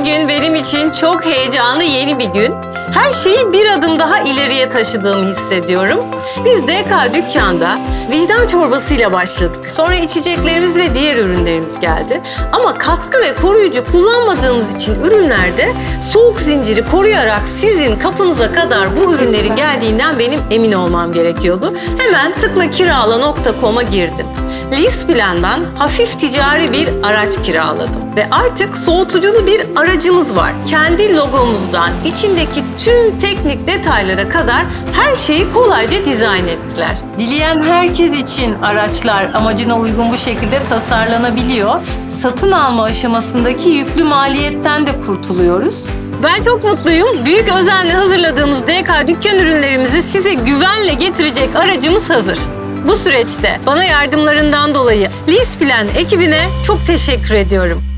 Bugün benim için çok heyecanlı yeni bir gün. Her şeyi bir adım daha ileriye taşıdığımı hissediyorum. Biz DK dükkanda vicdan çorbasıyla başladık. Sonra içeceklerimiz ve diğer ürünlerimiz geldi. Ama katkı ve koruyucu kullanmadığımız için ürünlerde soğuk zinciri koruyarak sizin kapınıza kadar bu ürünlerin geldiğinden benim emin olmam gerekiyordu. Hemen tıklakirala.com'a girdim. Lisplan'dan hafif ticari bir araç kiraladım. Ve artık soğutuculu bir aracımız var. Kendi logomuzdan içindeki tüm teknik detaylara kadar her şeyi kolayca dizayn ettiler. Dileyen herkes için araçlar amacına uygun bu şekilde tasarlanabiliyor. Satın alma aşamasındaki yüklü maliyetten de kurtuluyoruz. Ben çok mutluyum. Büyük özenle hazırladığımız DK dükkan ürünlerimizi size güvenle getirecek aracımız hazır. Bu süreçte bana yardımlarından dolayı Lisplan ekibine çok teşekkür ediyorum.